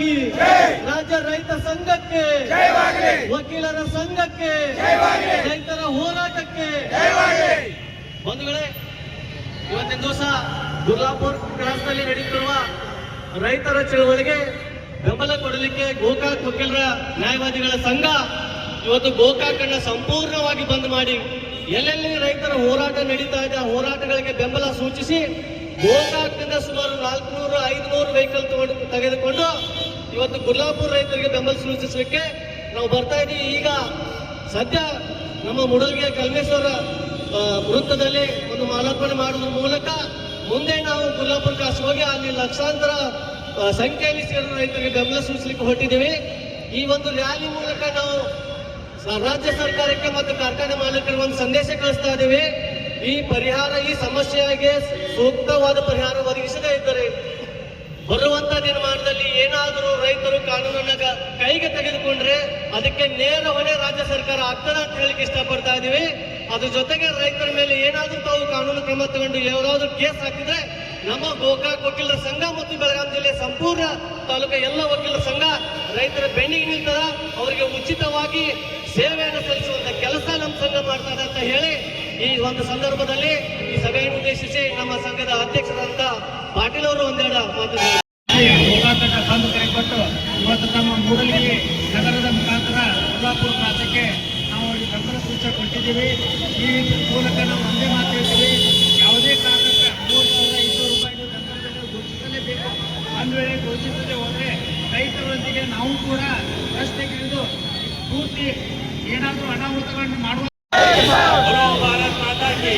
ಕಿ ರಾಜ್ಯ ರೈತ ಸಂಘಕ್ಕೆ. ವಕೀಲರ ಸಂಘಕ್ಕೆ. ರೈತರ ಹೋರಾಟಕ್ಕೆ. ಬಂಧುಗಳೇ ಇವತ್ತಿನ ದಿವಸ ದುರ್ಲಾಪುರ್ ಕ್ರಾಸ್ನಲ್ಲಿ ನಡೆಯುತ್ತಿರುವ ರೈತರ ಚಳವಳಿಗೆ ಬೆಂಬಲ ಕೊಡಲಿಕ್ಕೆ ಗೋಕಾಕ್ ವಕೀಲರ ನ್ಯಾಯವಾದಿಗಳ ಸಂಘ ಇವತ್ತು ಗೋಕಾಕನ್ನ ಸಂಪೂರ್ಣವಾಗಿ ಬಂದ್ ಮಾಡಿ ಎಲ್ಲೆಲ್ಲಿ ರೈತರ ಹೋರಾಟ ನಡೀತಾ ಇದೆ ಆ ಹೋರಾಟಗಳಿಗೆ ಬೆಂಬಲ ಸೂಚಿಸಿ ಗೋಕಾಕ್ನಿಂದ ಸುಮಾರು ನಾಲ್ಕುನೂರು ಐದುನೂರು ವೆಹಿಕಲ್ ತಗೊಂಡು ತೆಗೆದುಕೊಂಡು ಇವತ್ತು ಗುರ್ಲಾಪುರ ರೈತರಿಗೆ ಬೆಂಬಲ ಸೂಚಿಸಲಿಕ್ಕೆ ನಾವು ಬರ್ತಾ ಇದ್ದೀವಿ. ಈಗ ಸದ್ಯ ನಮ್ಮ ಮುಡಲ್ಗೆ ಕಲ್ಮೇಶ್ವರ ವೃತ್ತದಲ್ಲಿ ಒಂದು ಮಾಲಾರ್ಪಣೆ ಮಾಡುವ ಮೂಲಕ ಮುಂದೆ ನಾವು ಗುಲ್ಲಾಪುರ ಕಾಸು ಹೋಗಿ ಅಲ್ಲಿ ಲಕ್ಷಾಂತರ ಸಂಖ್ಯೆಯಲ್ಲಿ ಸೇರಿದ ರೈತರಿಗೆ ಬೆಂಬಲ ಸೂಚಿಸಲಿಕ್ಕೆ ಹೊರಟಿದ್ದೀವಿ. ಈ ಒಂದು ರ್ಯಾಲಿ ಮೂಲಕ ನಾವು ರಾಜ್ಯ ಸರ್ಕಾರಕ್ಕೆ ಮತ್ತು ಕಾರ್ಖಾನೆ ಮಾಲೀಕರಿಗೆ ಒಂದು ಸಂದೇಶ ಕಳಿಸ್ತಾ ಇದ್ದೇವೆ. ಈ ಪರಿಹಾರ, ಈ ಸಮಸ್ಯೆಗೆ ಸೂಕ್ತವಾದ ಪರಿಹಾರ ಒದಗಿಸದೇ ಇದ್ದರೆ ಬರುವಂತ ದಿನಮಾನದಲ್ಲಿ ಏನಾದರೂ ರೈತರು ಕಾನೂನನ್ನ ಕೈಗೆ ತೆಗೆದುಕೊಂಡ್ರೆ ಅದಕ್ಕೆ ನೇರ ಹೊಣೆ ರಾಜ್ಯ ಸರ್ಕಾರ ಆಗ್ತದ ಅಂತ ಹೇಳಿಕ್ಕೆ ಇಷ್ಟಪಡ್ತಾ ಇದೀವಿ. ಅದ್ರ ಜೊತೆಗೆ ರೈತರ ಮೇಲೆ ಏನಾದರೂ ತಾವು ಕಾನೂನು ಕ್ರಮ ತಗೊಂಡು ಯಾವ್ದಾದ್ರು ಕೇಸ್ ಹಾಕಿದ್ರೆ ನಮ್ಮ ಗೋಕಾಕ್ ವಕೀಲರ ಸಂಘ ಮತ್ತು ಬೆಳಗಾಂ ಜಿಲ್ಲೆ ಸಂಪೂರ್ಣ ತಾಲೂಕು ಎಲ್ಲ ವಕೀಲರ ಸಂಘ ರೈತರ ಬೆನ್ನಿಗೆ ನಿಲ್ತದ. ಅವರಿಗೆ ಉಚಿತವಾಗಿ ಸೇವೆಯನ್ನು ಸಲ್ಲಿಸುವಂತ ಕೆಲಸ ನಮ್ಮ ಸಂಘ ಮಾಡ್ತದೆ ಅಂತ ಹೇಳಿ ಈ ಒಂದು ಸಂದರ್ಭದಲ್ಲಿ ಈ ಸಭೆಯನ್ನು ಉದ್ದೇಶಿಸಿ ನಮ್ಮ ಸಂಘದ ಅಧ್ಯಕ್ಷರಾದಂತ ಪಾಟೀಲ್ ಅವರು ಒಂದೆರಡು ಮಾತನಾಡಿದ್ದಾರೆ ಹೋರಾಟದ ಬಂದ್ ಕೊಟ್ಟು ಇವತ್ತು ನಮ್ಮ ಮೂಡಲಗಿ ನಗರದ ಮುಖಾಂತರ ಕೊಲ್ಲಾಪುರ ಪ್ರಾಂತಕ್ಕೆ ನಾವು ಅವರಿಗೆ ಬೆಂಬಲ ಸೂಚನೆ ಕೊಟ್ಟಿದ್ದೀವಿ. ಈ ಮೂಲಕ ನಾವು ಒಂದೇ ಮಾತು ಹೇಳ್ತೀವಿ. ಯಾವುದೇ ಕಾರಣಕ್ಕೆ ಮೂರು ಸಾವಿರದ ಇನ್ನೂರು ರೂಪಾಯಿ ಘೋಷಿಸಲೇಬೇಕು. ಒಂದು ವೇಳೆ ಘೋಷಿಸದೆ ಹೋದರೆ ರೈತರೊಂದಿಗೆ ನಾವು ಕೂಡ ರಸ್ತೆಗಿಳಿದು ಪೂರ್ತಿ ಏನಾದರೂ ಅನಾಹುತಗಳನ್ನು ಮಾಡುವ ಭಾರತ್ ಮಾತಾಡಿ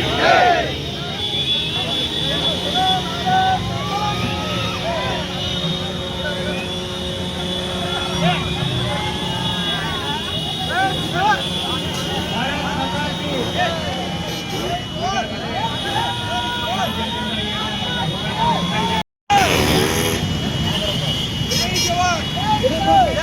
Yeah.